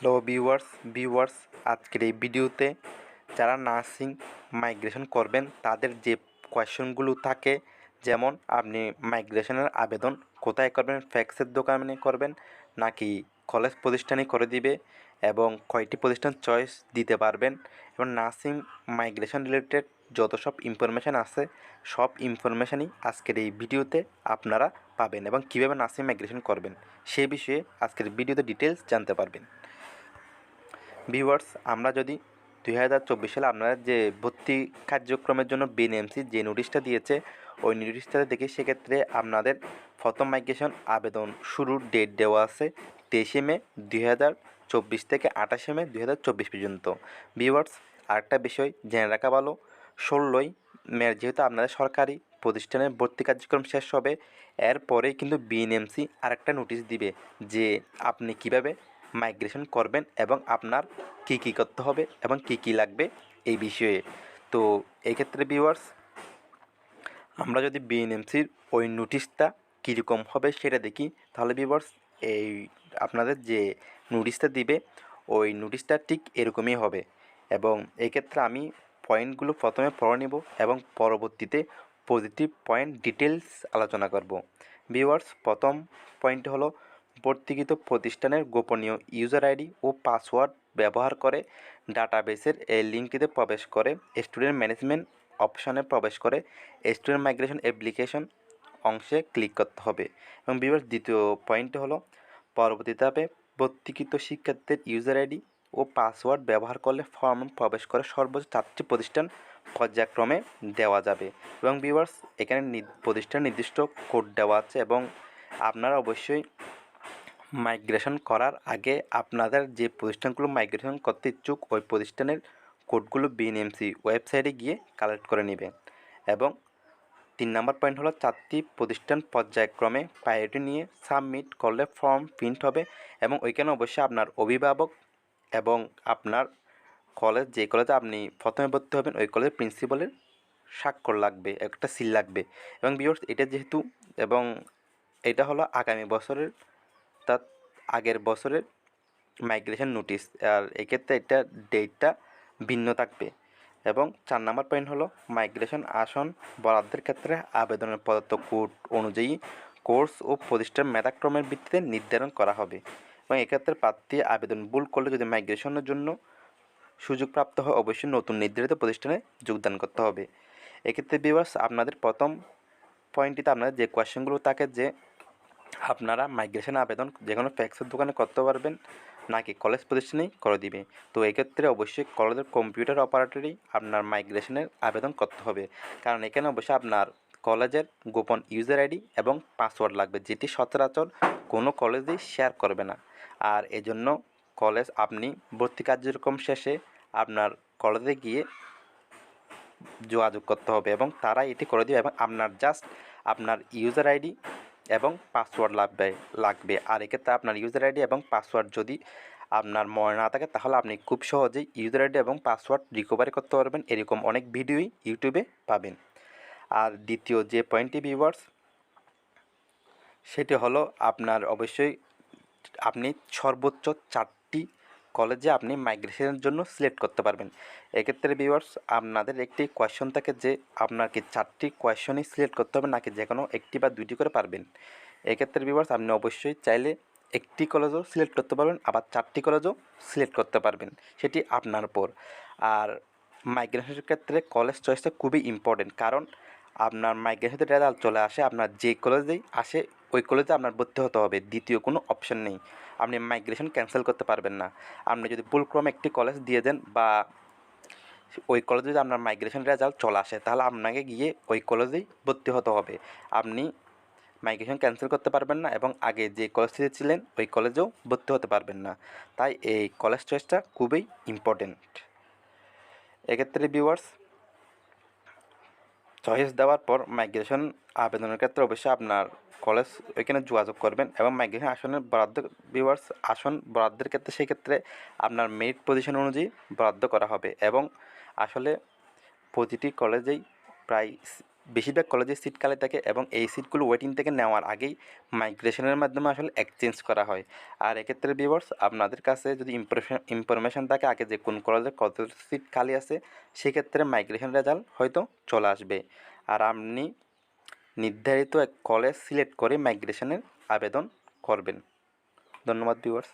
Hello viewers viewers আজকের এই ভিডিওতে যারা নার্সিং মাইগ্রেশন করবেন, তাদের যে কোয়েশনগুলো থাকে, যেমন আপনি মাইগ্রেশনের আবেদন কোথায় করবেন ফ্যাক্সের দোকানে করবেন, নাকি কলেজ প্রতিষ্ঠানে করে দিবে এবং কয়টি প্রতিষ্ঠান চয়েস দিতে পারবেন এবং নার্সিং মাইগ্রেশন রিলেটেড যত সব ইনফরমেশান আছে, সব ইনফরমেশানই আজকের এই ভিডিওতে আপনারা পাবেন এবং কীভাবে নার্সিং মাইগ্রেশন করবেন সেই বিষয়ে আজকের ভিডিওতে ডিটেলস জানতে পারবেন। ভিউয়ার্স আমরা যদি দুই হাজার চব্বিশ সালে আপনারা যে ভর্তি কার্যক্রমের জন্য বিএনএমসি যে নোটিশটা দিয়েছে, ওই নোটিশটা দেখি সেক্ষেত্রে আপনাদের প্রথম মাইগ্রেশন আবেদন শুরুর ডেট দেওয়া আছে তেইশে মে দুই হাজার চব্বিশ থেকে আঠাশে মে দুই হাজার চব্বিশ পর্যন্ত। ভিউয়ার্স আরেকটা বিষয় জেনে রাখা ভালো, ষোলোই মে যেহেতু আপনাদের সরকারি প্রতিষ্ঠানের ভর্তি কার্যক্রম শেষ হবে এরপরেই কিন্তু বিএনএমসি আরেকটা নোটিশ দিবে যে আপনি কীভাবে মাইগ্রেশন করবেন এবং আপনার কী কী করতে হবে এবং কী কী লাগবে এই বিষয়ে। তো এক্ষেত্রে ভিউয়ার্স আমরা যদি বিএনএমসির ওই নোটিশটা কীরকম হবে সেটা দেখি। তাহলে ভিউয়ার্স এই আপনাদের যে নোটিশটা দিবে, ওই নোটিশটা ঠিক এরকমই হবে। এবং এক্ষেত্রে আমি পয়েন্টগুলো প্রথমে পড়ে নেব এবং পরবর্তীতে পজিটিভ পয়েন্ট ডিটেলস আলোচনা করব। ভিউয়ার্স প্রথম পয়েন্ট হলো ভর্তিকৃত প্রতিষ্ঠানের গোপনীয় ইউজার আইডি ও পাসওয়ার্ড ব্যবহার করে ডাটাবেসের এই লিঙ্কটিতে প্রবেশ করে, স্টুডেন্ট ম্যানেজমেন্ট অপশনে প্রবেশ করে, স্টুডেন্ট মাইগ্রেশন অ্যাপ্লিকেশন অংশে ক্লিক করতে হবে। এবং বিভার দ্বিতীয় পয়েন্ট হলো, পরবর্তী ধাপে ভর্তিকৃত শিক্ষার্থীর ইউজার আইডি ও পাসওয়ার্ড ব্যবহার করলে ফর্ম প্রবেশ করে সর্বোচ্চ চারটি প্রতিষ্ঠান পর্যায়ক্রমে দেওয়া যাবে। এবং ভিউয়ার্স এখানে প্রতিষ্ঠান নির্দিষ্ট কোড দেওয়া আছে এবং আপনারা অবশ্যই মাইগ্রেশন করার আগে আপনাদের যে প্রতিষ্ঠানগুলো মাইগ্রেশন করতে ইচ্ছুক, ওই প্রতিষ্ঠানের কোডগুলো বিএনএমসি ওয়েবসাইটে গিয়ে কালেক্ট করে নেবেন। এবং তিন নম্বর পয়েন্ট হলো চারটি প্রতিষ্ঠান পর্যায়ক্রমে প্রায়োরিটি নিয়ে সাবমিট করলে ফর্ম প্রিন্ট হবে এবং ওইখানে অবশ্যই আপনার অভিভাবক এবং আপনার কলেজ যে কলেজে আপনি প্রথমে ভর্তি হবেন, ওই কলেজের প্রিন্সিপালের স্বাক্ষর লাগবে, একটা সিল লাগবে। এবং বিয়র্স এটা যেহেতু, এবং এটা হলো আগামী বছরের তার আগের বছরের মাইগ্রেশন নোটিশ আর এক্ষেত্রে এটা ডেটটা ভিন্ন থাকবে। এবং চার নম্বর পয়েন্ট হলো মাইগ্রেশন আসন বরাদ্দের ক্ষেত্রে আবেদনের প্রদত্ত কোড অনুযায়ী কোর্স ও প্রতিষ্ঠান মেধাক্রমের ভিত্তিতে নির্ধারণ করা হবে। এবং এক্ষেত্রে প্রার্থী আবেদন ভুল করলে যদি মাইগ্রেশনের জন্য সুযোগ প্রাপ্ত হয়, অবশ্যই নতুন নির্ধারিত প্রতিষ্ঠানে যোগদান করতে হবে। এক্ষেত্রে বিভার্স আপনাদের প্রথম পয়েন্টটিতে আপনাদের যে কোয়েশ্চেনগুলো থাকে যে আপনারা মাইগ্রেশন আবেদন যে কোনো ফ্যাক্সের দোকানে করতে পারবেন নাকি কলেজ প্রতিষ্ঠানেই করে দিবে। তো এক্ষেত্রে অবশ্যই কলেজের কম্পিউটার অপারেটরই আপনার মাইগ্রেশনের আবেদন করতে হবে। কারণ এখানে অবশ্যই আপনার কলেজের গোপন ইউজার আইডি এবং পাসওয়ার্ড লাগবে, যেটি সচরাচর কোনো কলেজেই শেয়ার করবে না। আর এজন্য কলেজ আপনি ভর্তি কার্যক্রম শেষে আপনার কলেজে গিয়ে যোগাযোগ করতে হবে এবং তারা এটি করে দেবে এবং আপনার জাস্ট আপনার ইউজার আইডি এবং পাসওয়ার্ড লাগবে লাগবে। আর এক্ষেত্রে আপনার ইউজার আইডি এবং পাসওয়ার্ড যদি আপনার মনে না থাকে, তাহলে আপনি খুব সহজেই ইউজার আইডি এবং পাসওয়ার্ড রিকভারি করতে পারবেন। এরকম অনেক ভিডিওই ইউটিউবে পাবেন। আর দ্বিতীয় যে পয়েন্টটি ভিউয়ার্স সেটি হলো আপনার অবশ্যই আপনি সর্বোচ্চ চারটি কলেজে আপনি মাইগ্রেশনের জন্য সিলেক্ট করতে পারবেন। এক্ষেত্রে ভিউয়ার্স আপনাদের একটি কোয়েশন থাকে যে, আপনার কি চারটি কোয়েশনই সিলেক্ট করতে হবে নাকি যে কোনো একটি বা দুইটি করে পারবেন? এক্ষেত্রে ভিউয়ার্স আপনি অবশ্যই চাইলে একটি কলেজও সিলেক্ট করতে পারবেন, আবার চারটি কলেজও সিলেক্ট করতে পারবেন। সেটি আপনার উপর। আর মাইগ্রেশনের ক্ষেত্রে কলেজ চয়েসটা খুবই ইম্পর্টেন্ট কারণ আপনার মাইগ্রেশনের রেজাল্ট চলে আসে, আপনার যে কলেজেই আসে, ওই কলেজে আপনার ভর্তি হতে হবে। দ্বিতীয় কোনো অপশন নেই। আপনি মাইগ্রেশন ক্যান্সেল করতে পারবেন না। আপনি যদি ভুলক্রমে একটি কলেজ দিয়ে দেন বা ওই কলেজে যদি আপনার মাইগ্রেশন রেজাল্ট চলে আসে, তাহলে আপনাকে গিয়ে ওই কলেজেই ভর্তি হতে হবে। আপনি মাইগ্রেশন ক্যান্সেল করতে পারবেন না এবং আগে যে কলেজটিতে ছিলেন, ওই কলেজেও ভর্তি হতে পারবেন না। তাই এই কলেজ চয়েসটা খুবই ইম্পর্টেন্ট এক্ষেত্রে ভিউয়ার্স চয়েস দেওয়ার পর মাইগ্রেশন আবেদনের ক্ষেত্রে অবশ্যই আপনার কলেজ ওইখানে যোগাযোগ করবেন এবং মাইগ্রেশন আসনের বরাদ্দ ভিউয়ার্স আসন বরাদ্দের ক্ষেত্রে সেই ক্ষেত্রে আপনার মেরিট পজিশন অনুযায়ী বরাদ্দ করা হবে এবং আসলে প্রতিটি কলেজেই প্রায় বেশিরভাগ কলেজে খালি থাকে এবং এই সিটগুলো ওয়েটিং থেকে নেওয়ার আগেই মাইগ্রেশনের মাধ্যমে আসলে এক্সচেঞ্জ করা হয়। আর এক্ষেত্রে ভিউয়ার্স আপনাদের কাছে যদি ইনফরমেশন ইনফরমেশন থাকে, আগে যে কোন কলেজে কত সিট খালি আছে, সেক্ষেত্রে মাইগ্রেশন রেজাল্ট হয়তো চলে আসবে। আর আপনি নির্ধারিত এক কলেজ সিলেক্ট করে মাইগ্রেশনের আবেদন করবেন। ধন্যবাদ ভিউয়ার্স